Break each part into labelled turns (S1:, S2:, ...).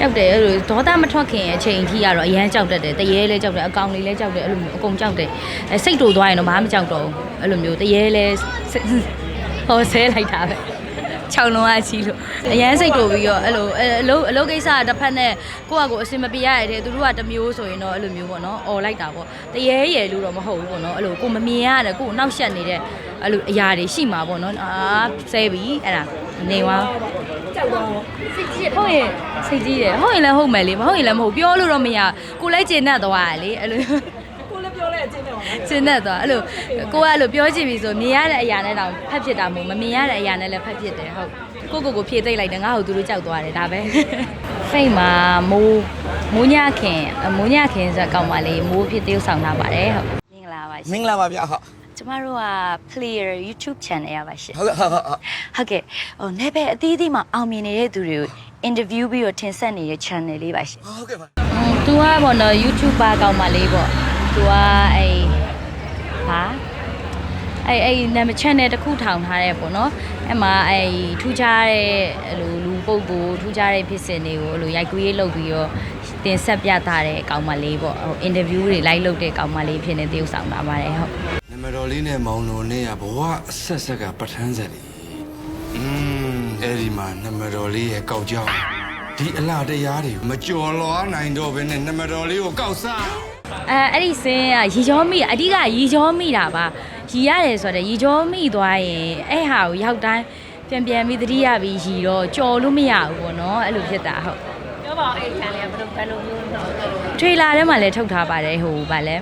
S1: ကြောက်တယ်အဲ့လိုဒေါသမထွက်ခင်အချိန်ကြီးကတော့အရန်ကြောက်တတ်တယ်တရေလဲကြောက်တယ်အကောင်လေးလဲကြောက်တယ်အဲ့လိုမျိုးအကုန်ကြောက်တယ်အဲစိတ်တူသွားရင်တော့ဘာမှမကြောက်တော့ဘူးအဲ့လိုမျိုးတရေလဲစိတ်ဟောဆဲလိုက်တာပဲ 6လုံးအချီလို့အရန်စိတ်တူပြီးတော့အဲ့လိုအဲ့အလုပ်အလုပ်ကိစ္စကတစ်ဖက်နဲ့ကိုယ့်အကိုအစင်မပြေရတဲ့သူတို့ကတစ်မျိုးဆိုရင်တော့အဲ့လိုမျိုးပေါ့နော်អော်လိုက်တာပေါ့တရေရယ်လို့တော့မဟုတ်ဘူးပေါ့နော်အဲ့လိုကိုမမြင်ရတယ်ကိုနောက်ဆက်နေတဲ့အဲ့လိုအရာတွေရှိမှာပေါ့နော်အာဆဲပြီအဲ့ဒါနေသွား
S2: ကြောက်တော့
S1: ဟုတ်ရင်စိတ်ကြီးတယ်ဟုတ်ရင်လည်းဟုတ်မယ်လေမဟုတ်ရင်လည်းမဟုတ်ပြောလို့တော့မရကိုလည်းကျင်တတ်သွားရလေအဲ့လို
S2: ကိုလည်းပြောလဲအချင်းနဲ့ပါ
S1: ကျင်တတ်သွားအဲ့လိုကိုကအဲ့လိုပြောချင်ပြီဆိုမြင်ရတဲ့အရာနဲ့တော့ဖတ်ဖြစ်တာမဟုတ်မမြင်ရတဲ့အရာနဲ့လည်းဖတ်ဖြစ်တယ်ဟုတ်ကိုကိုကိုဖြေသိမ့်လိုက်တယ်ငါ့ကိုသူတို့ကြောက်သွားတယ်ဒါပဲဖိတ်မှာမိုးမိုးညခင်မိုးညခင်ဆိုကောင်းပါလေမိုးဖြစ်သေးဆောင်လာပါတယ်ဟုတ်မင်္ဂလာပါရှင်
S3: မင်္ဂလာပါဗျဟုတ်
S1: ကျမတို့က Player YouTube channel ရပါရှင်
S3: ဟုတ်ကဲ့ဟုတ်ဟုတ်ဟုတ်
S1: ဟုတ်ကဲ့ဟိုနေပဲအသီးသီးမှာအောင်မြင်နေတဲ့သူတွေကို interview ပြီးတော့တင်ဆက်နေတဲ့ channel လေးပါရှင်
S3: ဟုတ်ကဲ့ပါ
S1: ။อืม तू ကပေါ့နော် YouTuber ကောင်းပါလေးပေါ့။ तू ကအဲ့ဟာအဲ့အဲ့နာမည် channel တစ်ခုထောင်ထားတယ်ပေါ့နော်။အဲ့မှာအဲ့ထူးခြားတဲ့အဲ့လိုလူပုဂ္ဂိုလ်ထူးခြားတဲ့ဖြစ်စဉ်တွေကိုအဲ့လိုရိုက်ကူးရေးလုပ်ပြီးတော့တင်ဆက်ပြသတဲ့ကောင်းပါလေးပေါ့။ဟို interview တွေ live လုပ်တဲ့ကောင်းပါလေးဖြစ်နေတည်ဥဆောင်လာပါတယ်ဟုတ်
S4: နမတော်လေးနဲ့မောင်တော်နဲ့ကဘဝအဆက်ဆက်ကပဋ္ဌာန်းဆက်လေးอืมအဲ့ဒီမှာနမတော်လေးရဲ့ကောက်ကြောင်ဒီအလားတရားတွေမကြော်လွားနိုင်တော့ဘဲနဲ့နမတော်လေးကိုကောက်စား ။
S1: အဲအဲ့ဒီစင်းကရီချောမိအဓိကရီချောမိတာပါ။ရီရတယ်ဆိုတော့ရီချောမိသွားရင်အဲ့ဟာကိုရောက်တိုင်းပြန်ပြန်ပြီးသတိရပြီးရီတော့ကြော်လို့မရဘူးပေါ့နော်အဲ့လိုဖြစ်တာဟုတ်
S2: ပြောပါအောင်အဲ့ခံလေးကဘယ်လိုဘယ်လိုမျိုးတော့
S1: ထရေလာထဲမှာလည်းထုတ်ထားပါတယ်ဟိုဗာလဲ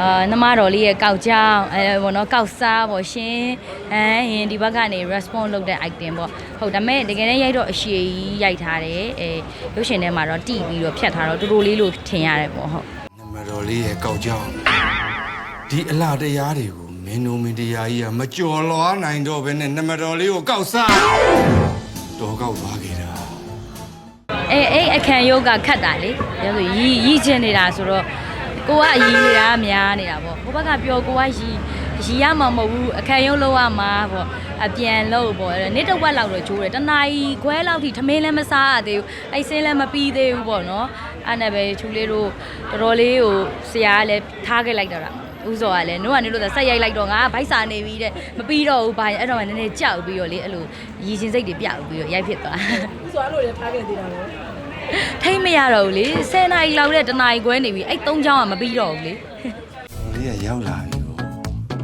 S1: အာနမတော်လေးရဲ့ကောက်ကြောင်အဲဘောနော်ကောက်စားပေါ့ရှင်အဲရင်ဒီဘက်ကနေ response လုပ်တဲ့ item ပေါ့ဟုတ်ဒါပေမဲ့တကယ်တမ်းရိုက်တော့အရှိကြီးရိုက်ထားတယ်အဲရုပ်ရှင်ထဲမှာတော့တိပြီးတော့ဖြတ်ထားတော့တူတူလေးလို့ထင်ရတယ်ပေါ့ဟုတ်
S4: နမတော် လေးရဲ့ကောက်ကြောင်ဒီအလားတရားတွေကိုမင်းတို့မင်းတရားကြီးကမကြော်လွားနိုင်တော့ဘဲနဲ့နမတော်လေးကိုကောက်စားတော်ကောက်သွားခဲ့တာ
S1: အဲအဲ့အခန့်ယောဂခတ်တာလေပြောဆိုရီရီချင်နေတာဆိုတော့ကိုကရီနေတာများနေတာပေါ့ဟိုဘက်ကပြောကိုကရီရီရမှာမဟုတ်ဘူးအခန့်ယုံလောက်ရမှာပေါ့အပြန်လို့ပေါ့အဲ့နေ့တစ်ဝက်လောက်တော့ဂျိုးတယ်တနာရီခွဲလောက်ထိထမင်းလည်းမစားရသေးဘူးအဲ့စင်းလည်းမပြီးသေးဘူးပေါ့နော် အဲ့နဲ့ပဲချူလေးတို့တော်တော်လေးကိုဆရာကလည်းထားခဲ့လိုက်တော့တာဥစောကလည်းနို့ကနေလို့ဆက်ရိုက်လိုက်တော့ငါဗိုက်စာနေပြီတဲ့မပြီးတော့ဘူးဘာအဲ့တော့မှနည်းနည်းကြောက်ပြီးတော့လေအဲ့လိုရည်ချင်းစိတ်တွေပြောက်ပြီးတော့ရိုက်ဖြစ်သွား
S2: ဥဆိုအဲ့လိုလည်းထားခဲ့သေးတာပေါ့
S1: ထိမ့်မရတော့ဘူးလေ10နာရီလောက်တဲ့တနာရီခွဲနေပြီအဲ့၃ချောင်းကမပြီးတော့ဘူးလေ
S4: တော်လေးကရောက်လာပြီပေါ့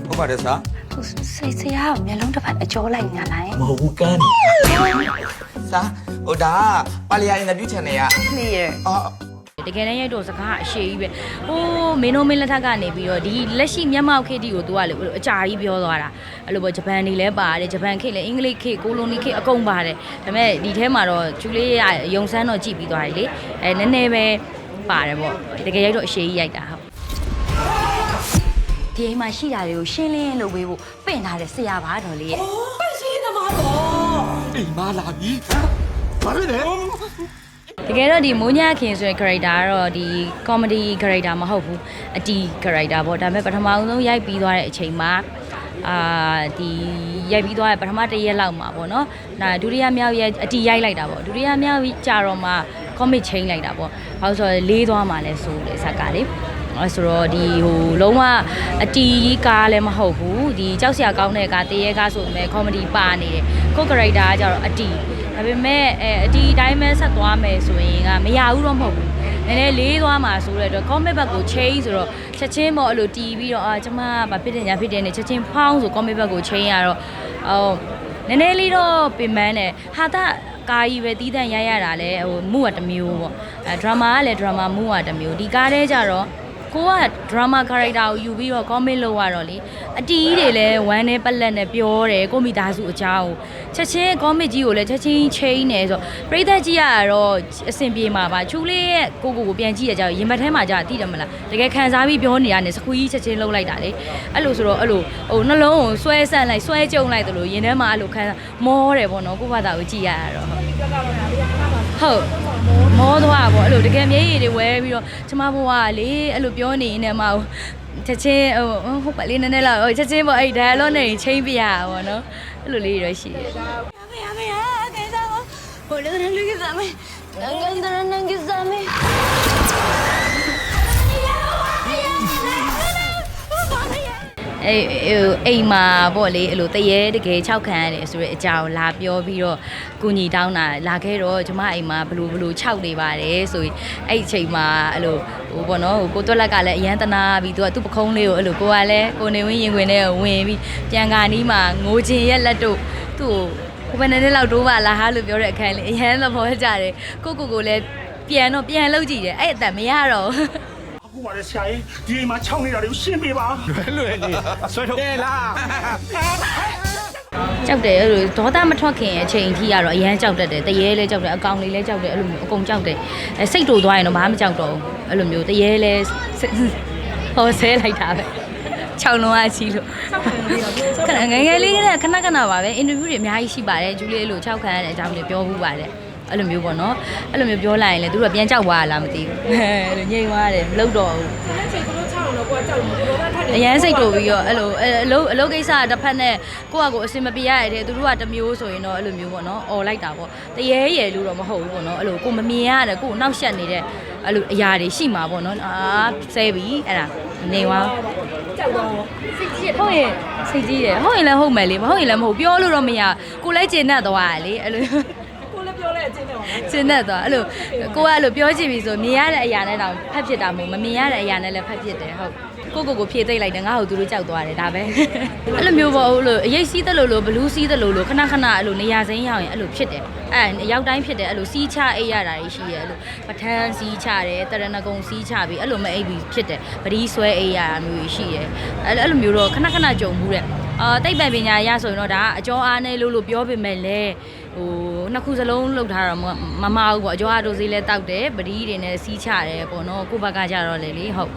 S3: ဟုတ်ပါတယ်ဆာ
S1: စိတ်ဆရာကမျက်လုံးတစ်ဖက်အကျော်လိုက်ညာလိုက်
S3: မဟုတ်ဘူးကန်းဆာဟိုဒါပါလီယာအင်တာဗျူး channel က
S1: clear
S3: အော်
S1: တကယ်တမ်းရိုက်တော့စကားအရှိကြီးပဲဟိုးမင်းတို့မင်းလက်ထက်ကနေပြီးတော့ဒီလက်ရှိမျက်မှောက်ခေတ်တီကိုသူကလေအကြာကြီးပြောသွားတာအဲ့လိုပေါ့ဂျပန်နေလဲပါတယ်ဂျပန်ခေတ်လဲအင်္ဂလိပ်ခေတ်ကိုလိုနီခေတ်အကုန်ပါတယ်ဒါပေမဲ့ဒီထဲမှာတော့ကျူလေးရရုံစမ်းတော့ကြည့်ပြီးသွားတယ်လေအဲနည်းနည်းပဲပါတယ်ပေါ့တကယ်ရိုက်တော့အရှိကြီးရိုက်တာဟုတ်ဒီအိမ်မှာရှိတာတွေကိုရှင်းလင်းလုပ်ပေးဖို့ပင့်ထားတဲ့ဆရာပါတော်လေးရဲ့
S2: ပန့်ရှင်းသမားတော့
S3: အိမ်မလာပြီဘာဖြစ်လဲ
S1: တ ကယ်တော့ဒီမိုးညခင်ဆိုတဲ့ character ကတော့ဒီ comedy character မဟုတ်ဘူးအတီ character ပေါ့ဒါပေမဲ့ပထမအောင်ဆုံးရိုက်ပြီးသွားတဲ့အချိန်မှာအာဒီရိုက်ပြီးသွားတဲ့ပထမတစ်ရက်လောက်မှာပေါ့နော်ဒါဒုတိယမြောက်ရက်အတီရိုက်လိုက်တာပေါ့ဒုတိယမြောက်ကြာတော့မှ comic change လိုက်တာပေါ့ဘာလို့ဆိုတော့လေးသွားမှလဲဆိုတယ်ဇက်ကလေအဲဆိုတော့ဒီဟိုလုံးဝအတီကြီးကားလည်းမဟုတ်ဘူးဒီကြောက်စရာကောင်းတဲ့ကားတရေကားဆိုပေမဲ့ comedy ပါနေတယ်ကို character ကကြတော့အတီဒါ ပေမဲ့အဲအတီတိုင်းပဲဆက်သွားမယ်ဆိုရင်ကမရဘူးတော့မဟုတ်ဘူးနည်းနည်းလေးသွားမှာဆိုတဲ့အတွက် comic ဘက်ကို change ဆိုတော့ချက်ချင်းပေါ့အဲ့လိုတီးပြီးတော့အာကျမဗာဖြစ်တယ်ညာဖြစ်တယ်နဲ့ချက်ချင်းဖောင်းဆို comic ဘက်ကို change ရတော့ဟိုနည်းနည်းလေးတော့ပင်ပန်းတယ်ဟာတာကာကြီးပဲတီးတန့်ရိုက်ရတာလဲဟိုမူကတစ်မျိုးပေါ့အဲဒရမာကလည်းဒရမာမူကတစ်မျိုးဒီကားတဲကြတော့ ကိုက drama character ကိုယူပြီးတော့ comment လုပ်ရတော့လေအတီးတွေလည်းဝမ်းနဲ့ပက်လက်နဲ့ပြောတယ်ကိုမိသားစုအကြောင်းကိုချက်ချင်း comment ကြီးကိုလည်းချက်ချင်း change နေဆိုပရိသတ်ကြီးရတော့အဆင်ပြေမှာပါချူလေးရဲ့ကိုကိုကိုပြန်ကြည့်ရကြရင်မထဲမှာကြာတိတယ်မလားတကယ်ခံစားပြီးပြောနေရတယ်စခွီးချက်ချင်းလှုပ်လိုက်တာလေအဲ့လိုဆိုတော့အဲ့လိုဟိုနှလုံးကိုဆွဲဆန့်လိုက်ဆွဲကြုံလိုက်တယ်လို့ရင်ထဲမှာအဲ့လိုခံစားမောတယ်ပေါ့နော်ကိုယ့်ဘာသာကိုကြည့်ရတာတော့ ဟုတ်
S2: မော
S1: သွားတာပေါ့အဲ့လိုတကယ်မျက်ရည်တွေဝဲပြီးတော့ကျမဘဝကလေအဲ့လိုပြောနေနေမှာချက်ချင်းဟိုဟုတ်ပါလေနည်းနည်းလောက်ဟိုချက်ချင်းပေါ့အဲ့ dialogue နဲ့ချိန်ပြရတာပေါ့နော်အဲ့လိုလေးတွေတော့ရှိတယ်
S5: ရမယ်ရမယ်ရမယ်ကိစ္စကိုဟိုလ
S1: ည်းလူကြီးသားမယ်ငါငါ အိမ်မှာပေါ့လေအဲ့လိုတရေတကယ်၆ခံရတယ်ဆိုတဲ့အကြောင်းလာပြောပြီးတော့ကုညီတောင်းတာလာခဲ့တော့ကျမအိမ်မှာဘလူဘလူ၆နေပါတယ်ဆိုရင်အဲ့ဒီအချိန်မှာအဲ့လိုဟိုပေါ့နော်ဟိုကိုတွက်လက်ကလည်းအရန်တနာပြီးသူကသူ့ပခုံးလေးကိုအဲ့လိုကိုကလည်းကိုနေဝင်းရင်ခွင်ထဲကိုဝင်ပြီးပြန်ကာနီးမှာငိုချင်ရက်လက်တို့သူ့ကိုကိုဘယ်နဲ့လောက်တိုးပါလားဟာလို့ပြောတဲ့အခန်းလေးအရန်သဘောကျတယ်ကိုကိုကိုလည်းပြန်တော့ပြန်လောက်ကြည့်တယ်အဲ့အတန်မရတော့ဘူး
S5: အခု ပါလေဆရာကြီးဒီအိမ်မှာခြောက်နေတာတွေကိုရှင်းပေးပါ
S4: လွယ်နေဆွဲထုတ်တယ်လား
S1: ကြောက်တယ်အဲ့လိုဒေါသမထွက်ခင်အချိန်ထိကတော့အရန်ကြောက်တတ်တယ်တရေလဲကြောက်တယ်အကောင်လေးလဲကြောက်တယ်အဲ့လိုမျိုးအကုန်ကြောက်တယ်အဲစိတ်တူသွားရင်တော့ဘာမှမကြောက်တော့ဘူးအဲ့လိုမျိုးတရေလဲစိတ်ဟောဆဲလိုက်တာပဲခြောက်လုံးအချီလို့ခဏငယ်ငယ်လေးကခဏခဏပါပဲအင်တာဗျူးတွေအများကြီးရှိပါတယ်ဂျူလီအဲ့လိုခြောက်ခံရတဲ့အကြောင်းတွေပြောဘူးပါတယ် အဲ့လိုမျိုးပေါ့နော်အဲ့လိုမျိုးပြောလိုက်ရင်လေသူတို့ကပြန်ကြောက်သွားလားမသိဘူးအဲ့လိုညိတ်သွားတယ်မလုပ်တော့ဘူး
S2: အဲ့ချိန်ကိုချောင်းတော့ကိုကကြောက်လို့ကိုကထက်တယ်
S1: အရန်စိတ်တူပြီးတော့အဲ့လိုအဲ့အလုပ်အလုပ်ကိစ္စတစ်ဖက်နဲ့ကိုယ့်အကိုအစင်မပြေရတဲ့သူတို့ကတစ်မျိုးဆိုရင်တော့အဲ့လိုမျိုးပေါ့နော်អော်လိုက်တာပေါ့တရေရယ်လို့တော့မဟုတ်ဘူးပေါ့နော်အဲ့လိုကိုမမြင်ရတယ်ကိုနောက်ရှက်နေတဲ့အဲ့လိုအရာတွေရှိမှာပေါ့နော်အာဆဲပြီအဲ့ဒါနေသွား
S2: ကြောက်တော့
S1: စိတ်ကြီးရဟုတ်ရင်စိတ်ကြီးရဟုတ်ရင်လည်းဟုတ်မယ်လေမဟုတ်ရင်လည်းမဟုတ်ပြောလို့တော့မရကိုလည်းကျင်တတ်သွားရလေအဲ့လို
S2: ကိုလည်း ပြောလဲအချင်းတယ်ပါနော်
S1: ကျင်တတ်သွားအဲ့လိုကိုကအဲ့လိုပြောချင်ပြီဆိုမြင်ရတဲ့အရာနဲ့တော့ဖတ်ဖြစ်တာမဟုတ်မမြင်ရတဲ့အရာနဲ့လည်းဖတ်ဖြစ်တယ်ဟုတ်ကိုကိုကိုဖြည့်သိမ့်လိုက်တယ်ငါ့ကိုသူတို့ကြောက်သွားတယ်ဒါပဲအဲ့လိုမျိုးပေါ့အဲ့လိုအရေးစီးတယ်လို့လို့ဘလူးစီးတယ်လို့လို့ခဏခဏအဲ့လိုနေရာစိမ်းရောက်ရင်အဲ့လိုဖြစ်တယ်အဲ့ရောက်တိုင်းဖြစ်တယ်အဲ့လိုစီးချအိတ်ရတာတွေရှိတယ်အဲ့လိုပထန်းစီးချတယ်တရဏဂုံစီးချပြီးအဲ့လိုမအိတ်ပြီးဖြစ်တယ်ပတိဆွဲအိတ်ရတာမျိုးရှိတယ်အဲ့အဲ့လိုမျိုးတော့ခဏခဏကြုံမှုတဲ့အာတိတ်ပံပညာရဆိုရင်တော့ဒါအကျော်အားနဲ့လို့လို့ပြောပေမဲ့လည်း ဟိုနှစ်ခုစလုံးလောက်ထားတော့မမမဟုတ်ပေါ့အကျော်အားတို့စီလဲတောက်တယ်ပတိတွေနဲ့စီးချတယ်ပေါ့နော်ကိုယ့်ဘက်ကကြတော့လေလေဟုတ်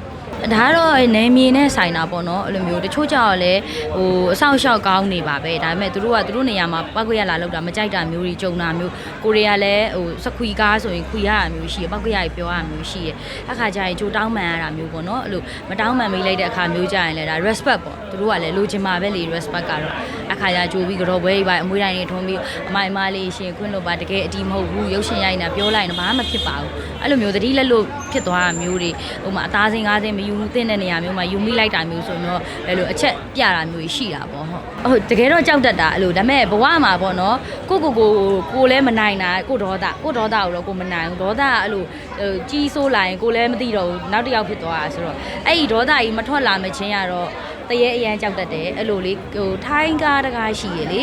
S1: ဒါကတော့နေမြေနဲ့ဆိုင်တာပေါ့နော်အဲ့လိုမျိုးတချို့ကြောက်လဲဟိုအဆောင်ရှောက်ကောင်းနေပါပဲဒါပေမဲ့သူတို့ကသူတို့နေရာမှာပောက်ခွက်ရလာလောက်တာမကြိုက်တာမျိုးတွေကြုံတာမျိုးကိုရီးယားလဲဟိုစခွီကားဆိုရင်ခွီရတာမျိုးရှိရပောက်ခွက်ရပြောရတာမျိုးရှိရအခါကျရင်ကြိုတောင်းမှန်ရတာမျိုးပေါ့နော်အဲ့လိုမတောင်းမှန်မိလိုက်တဲ့အခါမျိုးကြရင်လဲဒါ respect ပေါ့သူတို့ကလည်းလိုချင်မှာပဲလေ respect ကတော့ အခါကျကြိုပြီးကြောပွဲကြီးပါအမွေးတိုင်းတွေထုံးပြီးအမိုင်အမလေးရှင်ခွင့်လို့ပါတကယ်အတီးမဟုတ်ဘူးရုပ်ရှင်ရိုက်နေတာပြောလိုက်ရင်ဘာမှမဖြစ်ပါဘူးအဲ့လိုမျိုးသတိလက်လို့ဖြစ်သွားတာမျိုးတွေဟိုမှာအသားစင်းငါးစင်းမယူဘူးတဲ့နေရာမျိုးမှာယူမိလိုက်တာမျိုးဆိုတော့အဲ့လိုအချက်ပြတာမျိုးကြီးရှိတာပေါ့ဟုတ်ဟုတ်တကယ်တော့ကြောက်တတ်တာအဲ့လိုဒါပေမဲ့ဘဝမှာပေါ့နော်ကိုကိုကိုကိုလည်းမနိုင်တာကိုဒေါသကိုဒေါသကိုတော့ကိုမနိုင်ဘူးဒေါသကအဲ့လိုဟိုကြီးဆိုးလာရင်ကိုလည်းမသိတော့ဘူးနောက်တစ်ယောက်ဖြစ်သွားတာဆိုတော့အဲ့ဒီဒေါသကြီးမထွက်လာမချင်းရတော့ တရေအရန်ကြောက်တတ်တယ်အဲ့လိုလေဟိုထိုင်းကားတကားရှိရလေ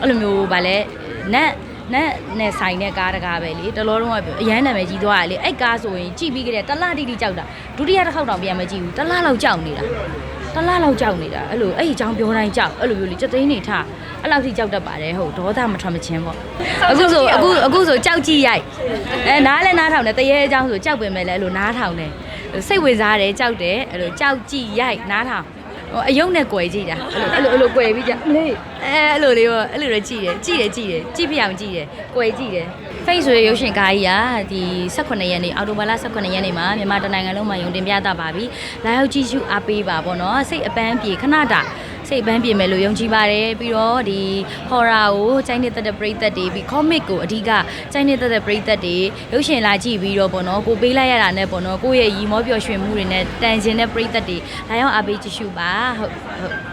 S1: အဲ့လိုမျိုးဗာလဲနတ်နတ်နဲ့ဆိုင်တဲ့ကားတကားပဲလေတလောလုံးကအရန်နာမည်ကြီးသွားရလေအဲ့ကားဆိုရင်ကြည့်ပြီးကြတဲ့တလားတိတိကြောက်တာဒုတိယတစ်ခေါက်တောင်ပြန်မကြည့်ဘူးတလားလောက်ကြောက်နေတာတလားလောက်ကြောက်နေတာအဲ့လိုအဲ့ဒီအကြောင်းပြောတိုင်းကြောက်အဲ့လိုမျိုးလေစက်သိန်းနေထားအဲ့လောက်ထိကြောက်တတ်ပါတယ်ဟုတ်ဒေါသမထွက်မချင်းပေါ့အခုဆိုအခုအခုဆိုကြောက်ကြည့်ရိုက်အဲနားလဲနားထောင်တယ်တရေအကြောင်းဆိုကြောက်ပင်မဲ့လဲအဲ့လိုနားထောင်တယ်စိတ်ဝင်စားတယ်ကြောက်တယ်အဲ့လိုကြောက်ကြည့်ရိုက်နားထောင် ဟိုအယုံနဲ့ကြွယ်ကြည့်တာအဲ့လိုအဲ့လိုအဲ့လိုကြွယ်ပြီးကြလေအဲအဲ့လိုလေးပေါ့အဲ့လိုတော့ကြည့်တယ်ကြည့်တယ်ကြည့်တယ်ကြည့်ပြအောင်ကြည့်တယ်ကြွယ်ကြည့်တယ် face ဆိုရရုပ်ရှင်ကားကြီးကဒီ18ရက်နေ့အော်တိုဘာလ18ရက်နေ့မှာမြန်မာတိုင်းနိုင်ငံလုံးမှာယုံတင်ပြတာပါပြီလာရောက်ကြည့်ရှုအားပေးပါပေါ့နော်စိတ်အပန်းပြေခဏတာ စိတ်ပန်းပြေမယ်လို့ယုံကြည်ပါတယ်ပြီးတော့ဒီ horror ကိုစိုင်းနေတဲ့ပရိသတ်တွေပြီး comic ကိုအဓိကစိုင်းနေတဲ့ပရိသတ်တွေရုပ်ရှင်လာကြည့်ပြီးတော့ပေါ့နော်ကိုပေးလိုက်ရတာနဲ့ပေါ့နော်ကိုယ့်ရဲ့ရီမောပျော်ရွှင်မှုတွေနဲ့တန်ရှင်တဲ့ပရိသတ်တွေလာရောက်အားပေးကြည့်ရှုပါဟုတ်ဟုတ်